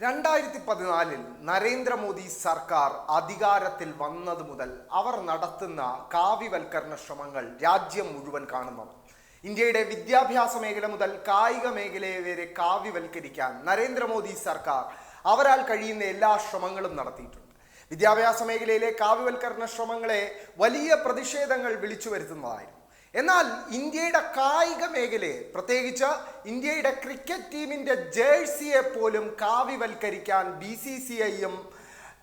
രണ്ടായിരത്തി പതിനാലിൽ നരേന്ദ്രമോദി സർക്കാർ അധികാരത്തിൽ വന്നത് മുതൽ അവർ നടത്തുന്ന കാവ്യവൽക്കരണ ശ്രമങ്ങൾ രാജ്യം മുഴുവൻ കാണുന്നു. ഇന്ത്യയുടെ വിദ്യാഭ്യാസ മേഖല മുതൽ കായിക മേഖലയെ വരെ കാവ്യവൽക്കരിക്കാൻ നരേന്ദ്രമോദി സർക്കാർ അവരാൽ കഴിയുന്ന എല്ലാ ശ്രമങ്ങളും നടത്തിയിട്ടുണ്ട്. വിദ്യാഭ്യാസ മേഖലയിലെ കാവ്യവൽക്കരണ ശ്രമങ്ങളെ വലിയ പ്രതിഷേധങ്ങൾ വിളിച്ചു വരുത്തുന്നതായിരുന്നു എന്നാൽ ഇന്ത്യയുടെ കായിക മേഖലയെ പ്രത്യേകിച്ച് ഇന്ത്യയുടെ ക്രിക്കറ്റ് ടീമിന്റെ ജേഴ്സിയെ പോലും കാവ്യവൽക്കരിക്കാൻ ബി സി സി ഐയും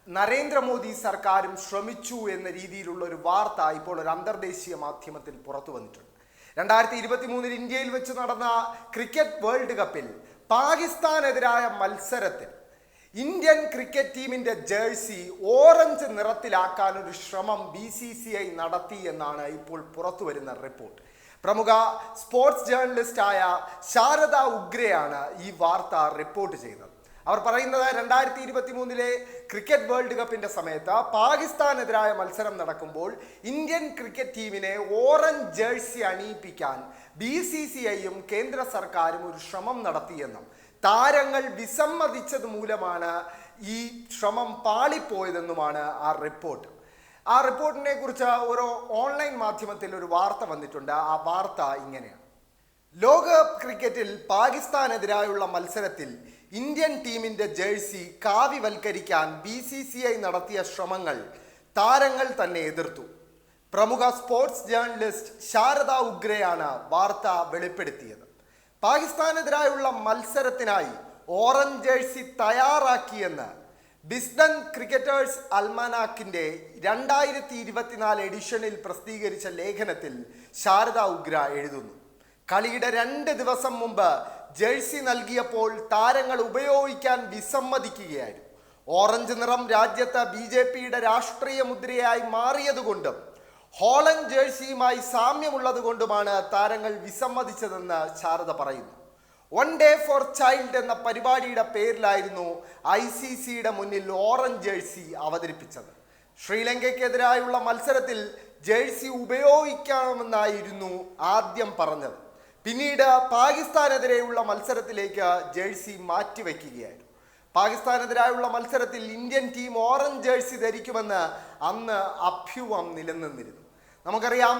നരേന്ദ്രമോദി സർക്കാരും ശ്രമിച്ചു എന്ന രീതിയിലുള്ള ഒരു വാർത്ത ഇപ്പോൾ ഒരു അന്തർദേശീയ മാധ്യമത്തിൽ പുറത്തു വന്നിട്ടുണ്ട്. രണ്ടായിരത്തി ഇരുപത്തി മൂന്നിൽ ഇന്ത്യയിൽ വെച്ച് നടന്ന ക്രിക്കറ്റ് വേൾഡ് കപ്പിൽ പാകിസ്ഥാനെതിരായ മത്സരത്തിൽ ഇന്ത്യൻ ക്രിക്കറ്റ് ടീമിന്റെ ജേഴ്സി ഓറഞ്ച് നിറത്തിലാക്കാൻ ഒരു ശ്രമം ബി സി സി ഐ നടത്തി എന്നാണ് ഇപ്പോൾ പുറത്തു വരുന്ന റിപ്പോർട്ട്. പ്രമുഖ സ്പോർട്സ് ജേർണലിസ്റ്റ് ആയ ശാരദ ഉഗ്രയാണ് ഈ വാർത്ത റിപ്പോർട്ട് ചെയ്യുന്നത്. അവർ പറയുന്നത് രണ്ടായിരത്തി ഇരുപത്തി മൂന്നിലെ ക്രിക്കറ്റ് വേൾഡ് കപ്പിന്റെ സമയത്ത് പാകിസ്ഥാനെതിരായ മത്സരം നടക്കുമ്പോൾ ഇന്ത്യൻ ക്രിക്കറ്റ് ടീമിനെ ഓറഞ്ച് ജേഴ്സി അണിയിപ്പിക്കാൻ ബി സി സി ഐയും കേന്ദ്ര സർക്കാരും ഒരു ശ്രമം നടത്തിയെന്നും താരങ്ങൾ വിസമ്മതിച്ചത് മൂലമാണ് ഈ ശ്രമം പാളിപ്പോയതെന്നുമാണ് ആ റിപ്പോർട്ട്. ആ റിപ്പോർട്ടിനെ കുറിച്ച് ഒരു ഓൺലൈൻ മാധ്യമത്തിൽ ഒരു വാർത്ത വന്നിട്ടുണ്ട്. ആ വാർത്ത ഇങ്ങനെയാണ്. ലോകകപ്പ് ക്രിക്കറ്റിൽ പാകിസ്ഥാനെതിരായുള്ള മത്സരത്തിൽ ഇന്ത്യൻ ടീമിന്റെ ജേഴ്സി കാവ്യവൽക്കരിക്കാൻ ബി സി സി ഐ നടത്തിയ ശ്രമങ്ങൾ താരങ്ങൾ തന്നെ എതിർത്തു. പ്രമുഖ സ്പോർട്സ് ജേർണലിസ്റ്റ് ശാരദ ഉഗ്രയാണ് വാർത്ത വെളിപ്പെടുത്തിയത്. പാകിസ്ഥാനെതിരായുള്ള മത്സരത്തിനായി ഓറഞ്ച് ജേഴ്സി തയ്യാറാക്കിയെന്ന് ബിസ്ഡൻ ക്രിക്കറ്റേഴ്സ് അൽമാനാക്കിന്റെ രണ്ടായിരത്തി ഇരുപത്തിനാല് എഡിഷനിൽ പ്രസിദ്ധീകരിച്ച ലേഖനത്തിൽ ശാരദ ഉഗ്ര എഴുതുന്നു. കളിയുടെ രണ്ട് ദിവസം മുമ്പ് ജേഴ്സി നൽകിയപ്പോൾ താരങ്ങൾ ഉപയോഗിക്കാൻ വിസമ്മതിക്കുകയായിരുന്നു. ഓറഞ്ച് നിറം രാജ്യത്ത് ബി ജെ പിയുടെ രാഷ്ട്രീയ മുദ്രയായി മാറിയതുകൊണ്ടും ഹോളണ്ട് ജേഴ്സിയുമായി സാമ്യമുള്ളത് കൊണ്ടുമാണ് താരങ്ങൾ വിസമ്മതിച്ചതെന്ന് ശാരദ പറയുന്നു. വൺ ഡേ ഫോർ ചൈൽഡ് എന്ന പരിപാടിയുടെ പേരിലായിരുന്നു ഐ സി സിയുടെ മുന്നിൽ ഓറഞ്ച് ജേഴ്സി അവതരിപ്പിച്ചത്. ശ്രീലങ്കയ്ക്കെതിരായുള്ള മത്സരത്തിൽ ജേഴ്സി ഉപയോഗിക്കാമെന്നായിരുന്നു ആദ്യം പറഞ്ഞത്. പിന്നീട് പാകിസ്ഥാനെതിരെയുള്ള മത്സരത്തിലേക്ക് ജേഴ്സി മാറ്റിവെക്കുകയായിരുന്നു. പാകിസ്ഥാനെതിരായുള്ള മത്സരത്തിൽ ഇന്ത്യൻ ടീം ഓറഞ്ച് ജേഴ്സി ധരിക്കുമെന്ന് അന്ന് അഭ്യൂഹം നിലനിന്നിരുന്നു. നമുക്കറിയാം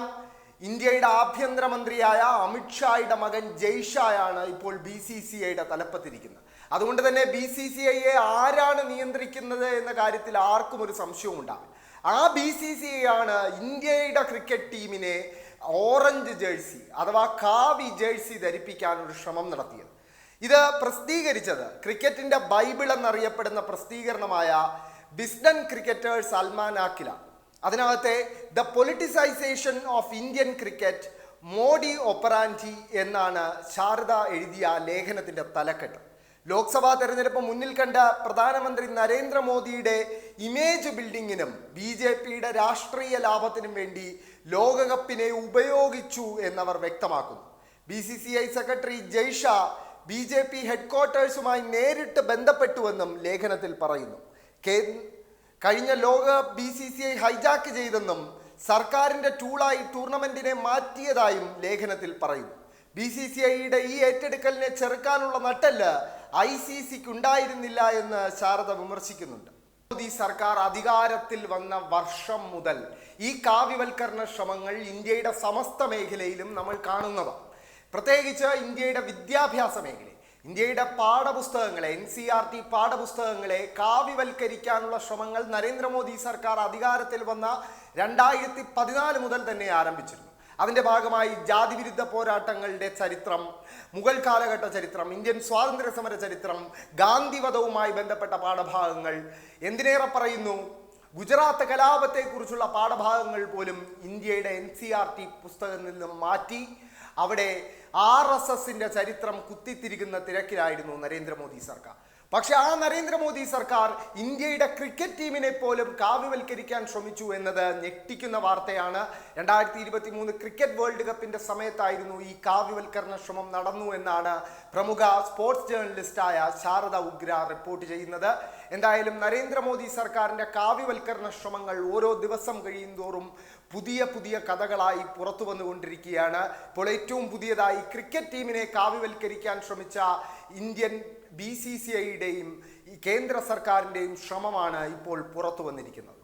ഇന്ത്യയുടെ ആഭ്യന്തരമന്ത്രിയായ അമിത്ഷായുടെ മകൻ ജയ്ഷായാണ് ഇപ്പോൾ ബി സി സി ഐയുടെ തലപ്പത്തിരിക്കുന്നത്. അതുകൊണ്ട് തന്നെ ബി സി സി ഐയെ ആരാണ് നിയന്ത്രിക്കുന്നത് എന്ന കാര്യത്തിൽ ആർക്കും ഒരു സംശയവും ഉണ്ടാവില്ല. ആ ബി സി സി ഐ ആണ് ഇന്ത്യയുടെ ക്രിക്കറ്റ് ടീമിനെ ഓറഞ്ച് ജേഴ്സി അഥവാ കാവി ജേഴ്സി ധരിപ്പിക്കാൻ ഒരു ശ്രമം നടത്തിയത്. ഇത് പ്രസിദ്ധീകരിച്ചത് ക്രിക്കറ്റിന്റെ ബൈബിൾ എന്നറിയപ്പെടുന്ന പ്രസിദ്ധീകരണമായ ബിസ്ഡൻ ക്രിക്കറ്റേഴ്സ് അൽമാനാക്കിലാണ് അതിനകത്തെ the politicisation of Indian cricket Modi operandi എന്നാണ് ശാരദ എഴുതിയ ലേഖനത്തിന്റെ തലക്കെട്ട്. ലോക്സഭാ തെരഞ്ഞെടുപ്പ് മുന്നിൽ കണ്ട പ്രധാനമന്ത്രി നരേന്ദ്രമോദിയുടെ ഇമേജ് ബിൽഡിങ്ങിനും ബി ജെ പിയുടെ രാഷ്ട്രീയ ലാഭത്തിനും വേണ്ടി ലോകകപ്പിനെ ഉപയോഗിച്ചു എന്നവർ വ്യക്തമാക്കുന്നു. B C C I secretary Jay Shah B J P ഹെഡ്ക്വാർട്ടേഴ്സുമായി നേരിട്ട് ബന്ധപ്പെട്ടുവെന്നും ലേഖനത്തിൽ പറയുന്നു. കഴിഞ്ഞ ലോക B C C I hijack ചെയ്തെന്നും സർക്കാരിന്റെ ടൂളായി ടൂർണമെന്റിനെ മാറ്റിയതായും ലേഖനത്തിൽ പറയുന്നു ബി സി സി ഐയുടെ ഈ ഏറ്റെടുക്കലിനെ ചെറുക്കാനുള്ള നട്ടൽ ഐ സി സിക്ക് ഉണ്ടായിരുന്നില്ല എന്ന് ശാരദ വിമർശിക്കുന്നുണ്ട്. മോദി സർക്കാർ അധികാരത്തിൽ വന്ന വർഷം മുതൽ ഈ കാവ്യവൽക്കരണ ശ്രമങ്ങൾ ഇന്ത്യയുടെ സമസ്ത മേഖലയിലും നമ്മൾ കാണുന്നതാണ് പ്രത്യേകിച്ച് ഇന്ത്യയുടെ വിദ്യാഭ്യാസ മേഖല ഇന്ത്യയുടെ പാഠപുസ്തകങ്ങളെ എൻ സി ആർ ടി പാഠപുസ്തകങ്ങളെ കാവ്യവൽക്കരിക്കാനുള്ള ശ്രമങ്ങൾ നരേന്ദ്രമോദി സർക്കാർ അധികാരത്തിൽ വന്ന രണ്ടായിരത്തി പതിനാല് മുതൽ തന്നെ ആരംഭിച്ചിരുന്നു. അതിന്റെ ഭാഗമായി ജാതിവിരുദ്ധ പോരാട്ടങ്ങളുടെ ചരിത്രം മുഗൾ കാലഘട്ട ചരിത്രം ഇന്ത്യൻ സ്വാതന്ത്ര്യ സമര ചരിത്രം ഗാന്ധിവധവുമായി ബന്ധപ്പെട്ട പാഠഭാഗങ്ങൾ. എന്തിനേറെ പറയുന്നു? ഗുജറാത്ത് കലാപത്തെക്കുറിച്ചുള്ള പാഠഭാഗങ്ങൾ പോലും ഇന്ത്യയുടെ എൻ സി ആർ ടി പുസ്തകത്തിൽ നിന്നും മാറ്റി അവിടെ ആർ എസ് ചരിത്രം കുത്തിത്തിരിക്കുന്ന തിരക്കിലായിരുന്നു നരേന്ദ്രമോദി സർക്കാർ. പക്ഷെ ആ നരേന്ദ്രമോദി സർക്കാർ ഇന്ത്യയുടെ ക്രിക്കറ്റ് ടീമിനെ പോലും കാവ്യവൽക്കരിക്കാൻ ശ്രമിച്ചു എന്നത് ഞെട്ടിക്കുന്ന വാർത്തയാണ്. രണ്ടായിരത്തി ഇരുപത്തി മൂന്ന് ക്രിക്കറ്റ് വേൾഡ് കപ്പിന്റെ സമയത്തായിരുന്നു ഈ കാവ്യവൽക്കരണ ശ്രമം നടന്നു എന്നാണ് പ്രമുഖ സ്പോർട്സ് ജേർണലിസ്റ്റായ ശാരദ ഉഗ്ര റിപ്പോർട്ട് ചെയ്യുന്നത്. എന്തായാലും നരേന്ദ്രമോദി സർക്കാരിന്റെ കാവ്യവൽക്കരണ ശ്രമങ്ങൾ ഓരോ ദിവസം കഴിയുന്തോറും പുതിയ പുതിയ കഥകളായി പുറത്തു വന്നുകൊണ്ടിരിക്കുകയാണ്. ഇപ്പോൾ ഏറ്റവും പുതിയതായി ക്രിക്കറ്റ് ടീമിനെ കാവ്യവൽക്കരിക്കാൻ ശ്രമിച്ച ഇന്ത്യൻ ബി സി സി ഐയുടെയും കേന്ദ്ര സർക്കാരിന്റെയും ശ്രമമാണ് ഇപ്പോൾ പുറത്തു വന്നിരിക്കുന്നത്.